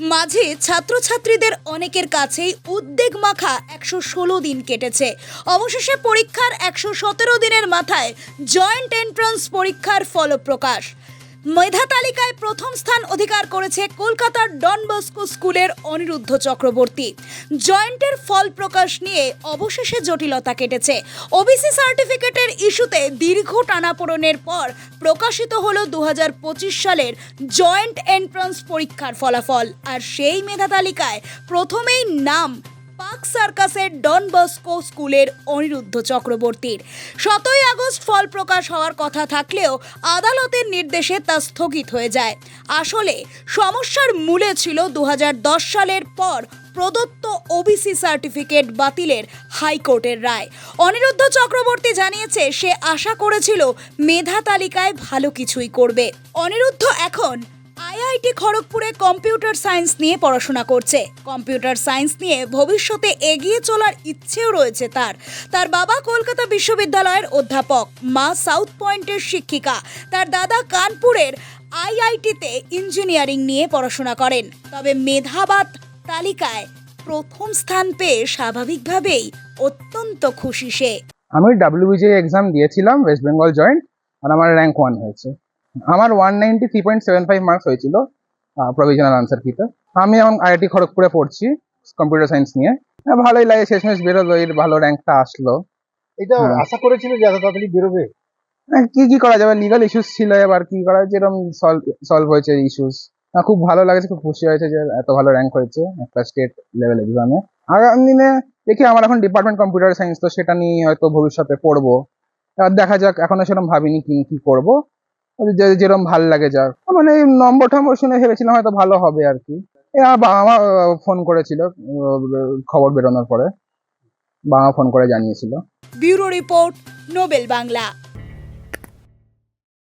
মাঝে ছাত্রছাত্রীদের অনেকের কাছেই উদ্বেগ মাখা একশো ষোলো দিন কেটেছে। অবশেষে পরীক্ষার একশো সতেরো দিনের মাথায় জয়েন্ট এন্ট্রান্স পরীক্ষার ফলপ্রকাশ। মেধা তালিকায় প্রথম স্থান অধিকার করেছে কলকাতার ডন বস্কো স্কুলের অনিরুদ্ধ চক্রবর্তী। জয়েন্টের ফল প্রকাশ নিয়ে অবশেষে জটিলতা কেটেছে। ওবিসি সার্টিফিকেটের ইস্যুতে দীর্ঘ টানাপোড়নের পর প্রকাশিত হলো দু সালের জয়েন্ট এন্ট্রান্স পরীক্ষার ফলাফল। আর সেই মেধা তালিকায় প্রথমেই নাম পার্ক সার্কাসের ডন বস্কো স্কুলের অনিরুদ্ধ চক্রবর্তীর। সতই আগস্ট ফল প্রকাশ হওয়ার কথা থাকলেও আদালতের নির্দেশে তা স্থগিত হয়ে যায়। আসলে সমস্যার মূলে ছিল দু হাজার দশ সালের পর প্রদত্ত ওবিসি সার্টিফিকেট বাতিলের হাইকোর্টের রায়। অনিরুদ্ধ চক্রবর্তী জানিয়েছে, সে আশা করেছিল মেধা তালিকায় ভালো কিছুই করবে। অনিরুদ্ধ এখন আইআইটি খড়গপুরে কম্পিউটার সায়েন্স নিয়ে পড়াশোনা করছে। কম্পিউটার সায়েন্স নিয়ে ভবিষ্যতে এগিয়ে চলার ইচ্ছেও রয়েছে তার। তার বাবা কলকাতা বিশ্ববিদ্যালয়ের অধ্যাপক, মা সাউথ পয়েন্টের শিক্ষিকা। তার দাদা কানপুরের আইআইটিতে ইঞ্জিনিয়ারিং নিয়ে পড়াশোনা করেন। তবে মেধাবাদ তালিকায় প্রথম স্থান পেয়ে স্বাভাবিকভাবেই অত্যন্ত খুশি সে। আমি ডাব্লিউবিজে এক্সাম দিয়েছিলাম ওয়েস্ট বেঙ্গল জয়েন্ট আর আমার র্যাঙ্ক ওয়ান হয়েছে। আমার one ninety three point seven five marks হয়েছিল প্রভিশনাল আনসার কিতে আমি এখন আইআইটি খড়গপুরে পড়ছি কম্পিউটার সায়েন্স নিয়ে। হ্যাঁ, ভালোই লাগে শেষমেশ বেরোলো এর ভালো র্যাঙ্কটা আসলো। এটা হ্যাঁ। আশা করেছিল যে এত তাড়াতাড়ি বেরোবে? হ্যাঁ, কি কি করা যাবে? লিগাল ইস্যুস ছিল এবার কি করা যেরকম সলভ সলভ হয়েছে ইস্যুস খুব ভালো লাগছে খুব খুশি হয়েছে যে এত ভালো র্যাঙ্ক হয়েছে একটা স্টেট লেভেল এক্সামে আগামী দিনে দেখি আমার এখন ডিপার্টমেন্ট কম্পিউটার সায়েন্স তো সেটা নিয়ে হয়তো ভবিষ্যতে পড়ব। আর দেখা যাক এখনও সেরকম ভাবিনি কি কি করব। যেরকম ভালো লাগে যার মানে এই নম্বর টম্বর শুনে ভেবেছিলাম হয়তো ভালো হবে আর কি। বাবা মা ফোন করেছিল খবর বেরোনোর পরে। বাবা ফোন করে জানিয়েছিল। Bureau report, Nobel Bangla.